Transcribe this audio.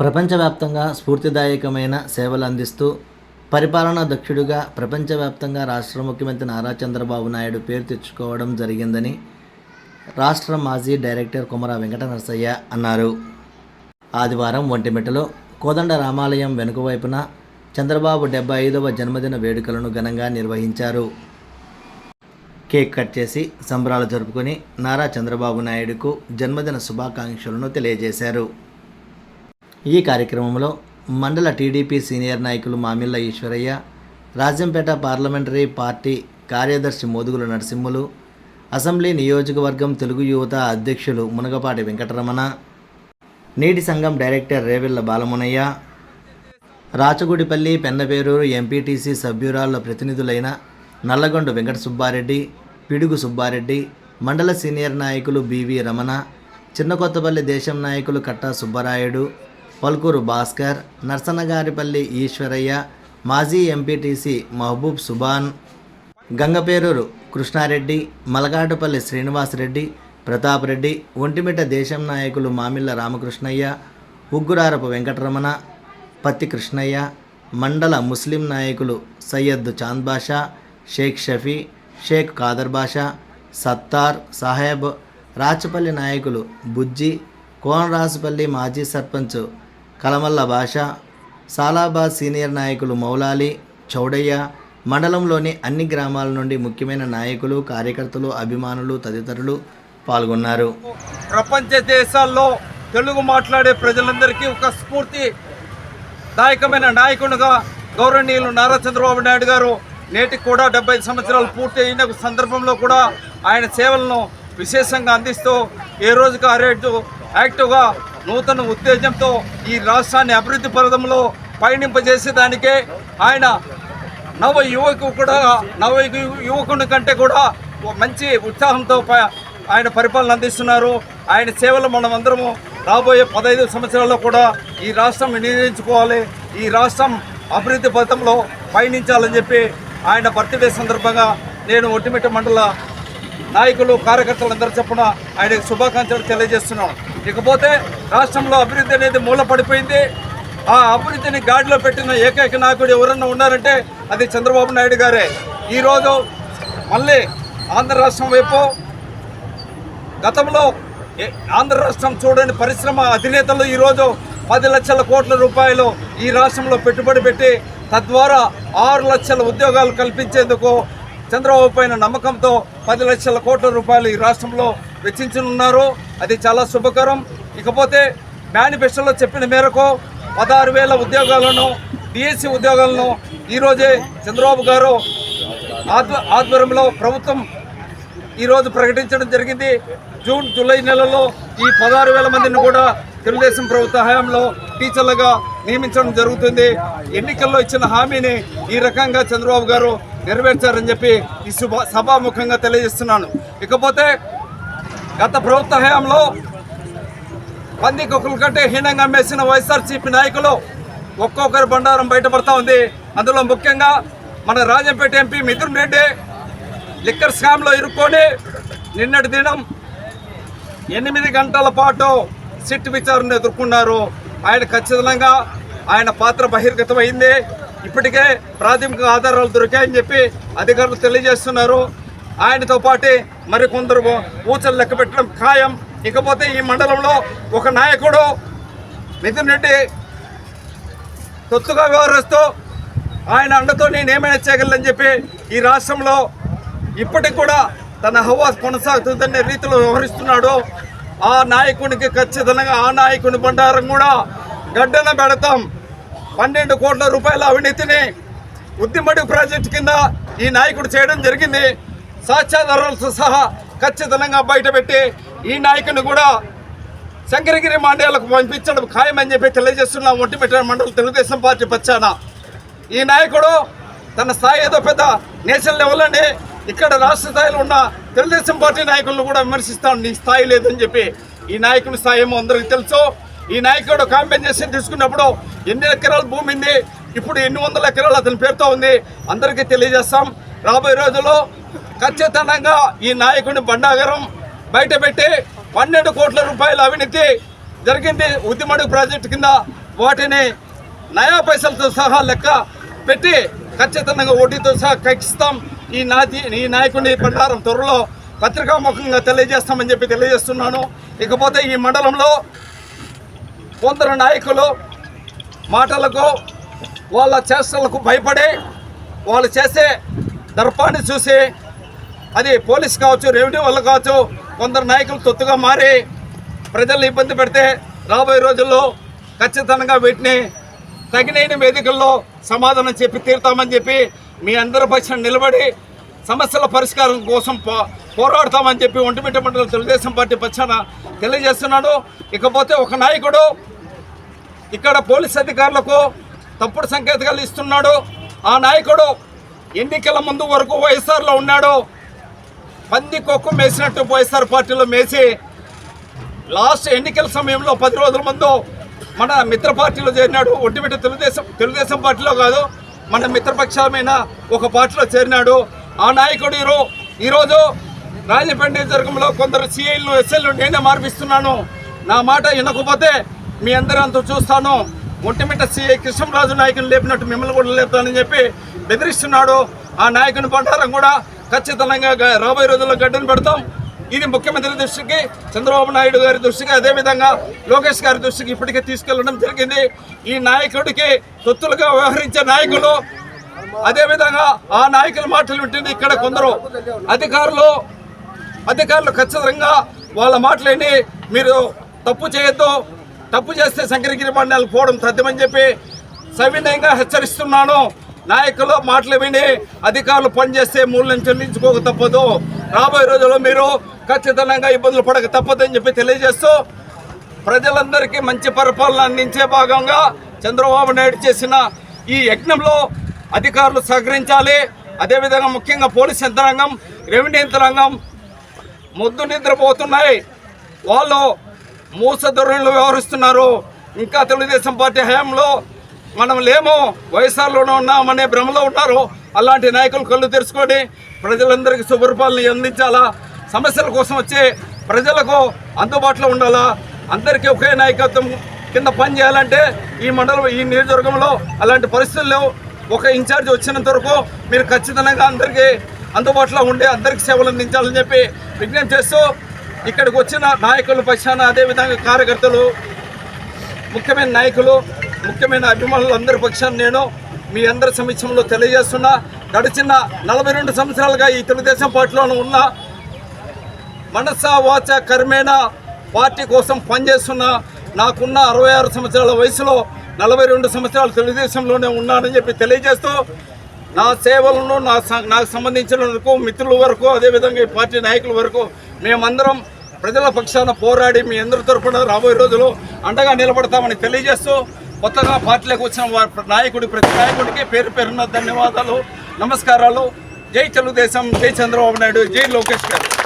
ప్రపంచవ్యాప్తంగా స్ఫూర్తిదాయకమైన సేవలు అందిస్తూ పరిపాలనా దక్షుడిగా ప్రపంచవ్యాప్తంగా రాష్ట్ర ముఖ్యమంత్రి నారా చంద్రబాబు నాయుడు పేరు తెచ్చుకోవడం జరిగిందని రాష్ట్ర మాజీ డైరెక్టర్ కుమర వెంకట నరసయ్య అన్నారు. ఆదివారం ఒంటిమిట్టలో కోదండ రామాలయం వెనుక వైపున చంద్రబాబు డెబ్బై ఐదవ జన్మదిన వేడుకలను ఘనంగా నిర్వహించారు. కేక్ కట్ చేసి సంబరాలు జరుపుకొని నారా చంద్రబాబు నాయుడుకు జన్మదిన శుభాకాంక్షలను తెలియజేశారు. ఈ కార్యక్రమంలో మండల టీడీపీ సీనియర్ నాయకులు మామిళ్ళ ఈశ్వరయ్య రాజంపేట పార్లమెంటరీ పార్టీ కార్యదర్శి మోదుగుల నరసింహులు అసెంబ్లీ నియోజకవర్గం తెలుగు యువత అధ్యక్షులు మునగపాటి వెంకటరమణ నీటి సంఘం డైరెక్టర్ రేవెళ్ళ బాలమునయ్య రాచగుడిపల్లి పెన్నపేరూరు ఎంపీటీసీ సభ్యురాళ్ళ ప్రతినిధులైన నల్లగొండ వెంకట సుబ్బారెడ్డి పిడుగు సుబ్బారెడ్డి మండల సీనియర్ నాయకులు బివి రమణ చిన్న కొత్తపల్లి దేశం నాయకులు కట్టా సుబ్బరాయుడు పల్కూరు భాస్కర్ నర్సన్నగారిపల్లి ఈశ్వరయ్య మాజీ ఎంపీటీసీ మహబూబ్ సుబాన్ గంగపేరూరు కృష్ణారెడ్డి మలగాటుపల్లి శ్రీనివాసరెడ్డి ప్రతాప్ రెడ్డి ఒంటిమిట దేశం నాయకులు మామిళ్ళ రామకృష్ణయ్య ఉగ్గురారపు వెంకటరమణ పత్తి కృష్ణయ్య మండల ముస్లిం నాయకులు సయ్యద్ చాంద్ బాషా షేక్ షఫీ షేక్ ఖాదర్ బాషా సత్తార్ సాహెబ్ రాచపల్లి నాయకులు బుజ్జి కోనరాసుపల్లి మాజీ సర్పంచ్ కలమల్ల భాష సాలాబాద్ సీనియర్ నాయకులు మౌలాలి చౌడయ్య మండలంలోని అన్ని గ్రామాల నుండి ముఖ్యమైన నాయకులు కార్యకర్తలు అభిమానులు తదితరులు పాల్గొన్నారు. ప్రపంచ దేశాల్లో తెలుగు మాట్లాడే ప్రజలందరికీ ఒక స్ఫూర్తి దాయకమైన నాయకునిగా గౌరవనీయులు నారా చంద్రబాబు నాయుడు గారు నేటికి కూడా డెబ్బై సంవత్సరాలు పూర్తి అయిన సందర్భంలో కూడా ఆయన సేవలను విశేషంగా అందిస్తూ ఏ రోజుకి ఆ యాక్టివ్గా నూతన ఉత్తేజంతో ఈ రాష్ట్రాన్ని అభివృద్ధి పథంలో పయనింపజేసేదానికే ఆయన నవ యువకు కూడా నవ యువకుని కంటే కూడా ఓ మంచి ఉత్సాహంతో ప- ఆయన పరిపాలన అందిస్తున్నారు. ఆయన సేవలు మనం అందరము రాబోయే పదహైదు సంవత్సరాల్లో కూడా ఈ రాష్ట్రం వినియోగించుకోవాలి ఈ రాష్ట్రం అభివృద్ధి పథంలో పయనించాలని చెప్పి ఆయన బర్త్డే సందర్భంగా నేను ఒట్టిమిట్ట మండల నాయకులు కార్యకర్తలందరూ చెప్పున ఆయనకు శుభాకాంక్షలు తెలియజేస్తున్నాం. ఇకపోతే రాష్ట్రంలో అభివృద్ధి అనేది మూల పడిపోయింది ఆ అభివృద్ధిని గాడిలో పెట్టిన ఏకైక నాయకుడు ఎవరన్నా ఉన్నారంటే అది చంద్రబాబు నాయుడు గారే. ఈరోజు మళ్ళీ ఆంధ్ర రాష్ట్రం వైపు గతంలో ఆంధ్ర రాష్ట్రం చూడని పరిశ్రమ అధినేతలు ఈరోజు పది లక్షల కోట్ల రూపాయలు ఈ రాష్ట్రంలో పెట్టుబడి పెట్టి తద్వారా ఆరు లక్షల ఉద్యోగాలు కల్పించేందుకు చంద్రబాబు పైన నమ్మకంతో పది లక్షల కోట్ల రూపాయలు ఈ రాష్ట్రంలో వెచ్చించనున్నారు. అది చాలా శుభకరం. ఇకపోతే మేనిఫెస్టోలో చెప్పిన మేరకు పదహారు వేల ఉద్యోగాలను డిఎస్సి ఉద్యోగాలను ఈరోజే చంద్రబాబు గారు ఆధ్వ ఆధ్వర్యంలో ప్రభుత్వం ఈరోజు ప్రకటించడం జరిగింది. జూన్ జూలై నెలలో ఈ పదహారు వేల మందిని కూడా తెలుగుదేశం ప్రభుత్వ హయాంలో టీచర్లుగా నియమించడం జరుగుతుంది. ఎన్నికల్లో ఇచ్చిన హామీని ఈ రకంగా చంద్రబాబు గారు నెరవేర్చారని చెప్పి ఈ శుభ సభాముఖంగా తెలియజేస్తున్నాను. ఇకపోతే గత ప్రభుత్వ హయాంలో పంది కంటే హీనంగా అమ్మేసిన వైఎస్ఆర్సీపీ నాయకులు ఒక్కొక్కరి బండారం బయటపడతా ఉంది. అందులో ముఖ్యంగా మన రాజంపేట ఎంపీ మిథున్ రెడ్డి లిక్కర్ స్కామ్లో ఇరుక్కొని నిన్నటి దినం ఎనిమిది గంటల పాటు సిట్ విచారణ ఎదుర్కొన్నారు. ఆయన ఖచ్చితంగా ఆయన పాత్ర బహిర్గతమైంది. ఇప్పటికే ప్రాథమిక ఆధారాలు దొరికాయని చెప్పి అధికారులు తెలియజేస్తున్నారు. ఆయనతో పాటు మరికొందరు ఊచలు లెక్క పెట్టడం ఖాయం. ఇకపోతే ఈ మండలంలో ఒక నాయకుడు మిథున్ రెడ్డి తొత్తుగా వ్యవహరిస్తూ ఆయన అండతో నేను ఏమైనా చేయగలని చెప్పి ఈ రాష్ట్రంలో ఇప్పటికి కూడా తన హవా కొనసాగుతుందనే రీతిలో వ్యవహరిస్తున్నాడు. ఆ నాయకునికి ఖచ్చితంగా ఆ నాయకుని బండారం కూడా గడ్డన పెడతాం. పన్నెండు కోట్ల రూపాయల అవినీతిని ఉద్దిమడి ప్రాజెక్టు కింద ఈ నాయకుడు చేయడం జరిగింది. సాక్ష్యాధారాలతో సహా ఖచ్చితంగా బయటపెట్టి ఈ నాయకుని కూడా శంకరగిరి మండలాలకు పంపించడం ఖాయమని చెప్పి తెలియజేస్తున్నాం ఒంటిమిట్ట మండలం తెలుగుదేశం పార్టీ పచ్చాన ఈ నాయకుడు తన స్థాయి ఏదో పెద్ద నేషనల్ లెవెల్ అండి. ఇక్కడ రాష్ట్ర స్థాయిలో ఉన్న తెలుగుదేశం పార్టీ నాయకులను కూడా విమర్శిస్తాను. నీ స్థాయి లేదని చెప్పి ఈ నాయకుని స్థాయి ఏమో అందరికీ తెలుసు. ఈ నాయకుడు కాంపెన్సేషన్ తీసుకున్నప్పుడు ఎన్ని ఎకరాల భూమి ఉంది? ఇప్పుడు ఎన్ని వందల ఎకరాలు అతని పేరుతో ఉంది? అందరికీ తెలియజేస్తాం. రాబోయే రోజుల్లో ఖచ్చితంగా ఈ నాయకుని బండాగరం బయటపెట్టి పన్నెండు కోట్ల రూపాయల అవినీతి జరిగింది. ఉద్యమడు ప్రాజెక్టు కింద వాటిని నయా పైసలతో సహా లెక్క పెట్టి ఖచ్చితంగా ఓటీతో సహా కక్షిస్తాం ఈ నాది ఈ నాయకుడిని బండారం త్వరలో పత్రికాముఖంగా తెలియజేస్తామని చెప్పి తెలియజేస్తున్నాను. ఇకపోతే ఈ మండలంలో కొందరు నాయకులు మాటలకు వాళ్ళ చేష్టలకు భయపడి వాళ్ళు చేసే దర్పాన్ని చూసి అది పోలీస్ కావచ్చు రెవెన్యూ వాళ్ళు కావచ్చు కొందరు నాయకులు తొత్తుగా మారి ప్రజల్ని ఇబ్బంది పెడితే రాబోయే రోజుల్లో ఖచ్చితంగా వీటిని తగినైన వేదికల్లో సమాధానం చెప్పి తీరుతామని చెప్పి మీ అందరి పక్షాన్ని నిలబడి సమస్యల పరిష్కారం కోసం పోరాడతామని చెప్పి ఒంటిమిట్ట మండలం తెలుగుదేశం పార్టీ పక్షాన తెలియజేస్తున్నాడు. ఇకపోతే ఒక నాయకుడు ఇక్కడ పోలీస్ అధికారులకు తప్పుడు సంకేతాలు ఇస్తున్నాడు. ఆ నాయకుడు ఎన్నికల ముందు వరకు వైఎస్ఆర్లో ఉన్నాడు. పంది కొక్కు మేసినట్టు వైఎస్ఆర్ పార్టీలో మేసి లాస్ట్ ఎన్నికల సమయంలో పది రోజుల ముందు మన మిత్ర పార్టీలో చేరినాడు. ఒట్టిమిట్ట తెలుగుదేశం తెలుగుదేశం పార్టీలో కాదు మన మిత్రపక్షమైన ఒక పార్టీలో చేరినాడు. ఆ నాయకుడు ఈరో ఈరోజు రాజపేట నియోజకవర్గంలో కొందరు సిఐలు ఎస్ఎల్లు నేనే మార్పిస్తున్నాను. నా మాట వినకపోతే మీ అందరూ అంత చూస్తాను ఒంటిమిట్ట సిఐ కృష్ణరాజు నాయకుని లేపినట్టు మిమ్మల్ని కూడా లేపుతానని చెప్పి బెదిరిస్తున్నాడు. ఆ నాయకుని పంటారం కూడా ఖచ్చితంగా రాబోయే రోజుల్లో గడ్డను పెడతాం. ఇది ముఖ్యమంత్రి దృష్టికి చంద్రబాబు నాయుడు గారి దృష్టికి అదేవిధంగా లోకేష్ గారి దృష్టికి ఇప్పటికే తీసుకెళ్ళడం జరిగింది. ఈ నాయకుడికి తొత్తులుగా వ్యవహరించే నాయకులు అదేవిధంగా ఆ నాయకుల మాటలు వింటుంది ఇక్కడ కొందరు. అధికారులు అధికారులు ఖచ్చితంగా వాళ్ళ మాటలేని మీరు తప్పు చేయొద్దు తప్పు చేస్తే శంకరగిరి మండలి పోవడం తథ్యమని చెప్పి సవినయంగా హెచ్చరిస్తున్నాను. నాయకులు మాటలు విని అధికారులు పనిచేస్తే మూల్యం చెల్లించుకోక తప్పదు. రాబోయే రోజుల్లో మీరు ఖచ్చితంగా ఇబ్బందులు పడక తప్పదని చెప్పి తెలియజేస్తూ ప్రజలందరికీ మంచి పరిపాలన అందించే భాగంగా చంద్రబాబు నాయుడు చేసిన ఈ యజ్ఞంలో అధికారులు సహకరించాలి. అదేవిధంగా ముఖ్యంగా పోలీస్ యంత్రాంగం రెవెన్యూ యంత్రాంగం ముద్దు నిద్రపోతున్నాయి. వాళ్ళు మూసధోరణిలో వ్యవహరిస్తున్నారు. ఇంకా తెలుగుదేశం పార్టీ హయాంలో మనం లేము వైఎస్ఆర్లోనే ఉన్నామనే భ్రమలో ఉన్నారు. అలాంటి నాయకులు కళ్ళు తెరుచుకొని ప్రజలందరికీ సుపరిపాలన అందించాలా? సమస్యల కోసం వచ్చే ప్రజలకు అందుబాటులో ఉండాలా? అందరికీ ఒకే నాయకత్వం కింద పని చేయాలంటే ఈ మండలం ఈ నియోజకవర్గంలో అలాంటి పరిస్థితులు లేవు. ఒక ఇన్ఛార్జ్ వచ్చినంత వరకు మీరు ఖచ్చితంగా అందరికీ అందుబాటులో ఉండే అందరికీ సేవలు అందించాలని చెప్పి విజ్ఞప్తి చేస్తూ ఇక్కడికి వచ్చిన నాయకుల పక్షాన అదేవిధంగా కార్యకర్తలు ముఖ్యమైన నాయకులు ముఖ్యమైన అభిమానులు అందరి పక్షాన నేను మీ అందరి సమక్షంలో తెలియజేస్తున్నా. గడిచిన నలభై రెండు సంవత్సరాలుగా ఈ తెలుగుదేశం పార్టీలోనూ ఉన్న మనసా వాచ కర్మేణ పార్టీ కోసం పనిచేస్తున్న నాకున్న అరవై ఆరు సంవత్సరాల వయసులో నలభై రెండు సంవత్సరాలు తెలుగుదేశంలోనే ఉన్నానని చెప్పి తెలియజేస్తూ నా సేవలను నా స- నాకు సంబంధించిన వరకు మిత్రుల వరకు అదేవిధంగా ఈ పార్టీ నాయకుల వరకు మేమందరం ప్రజల పక్షాన పోరాడి మీ అందరి తరఫున రాబోయే రోజులు అండగా నిలబడతామని తెలియజేస్తూ కొత్తగా పార్టీలోకి వచ్చిన వారి నాయకుడి ప్రతి నాయకుడికి పేరు పేరున్న ధన్యవాదాలు నమస్కారాలు. జై తెలుగుదేశం జై చంద్రబాబు నాయుడు జై లోకేష్ గారు.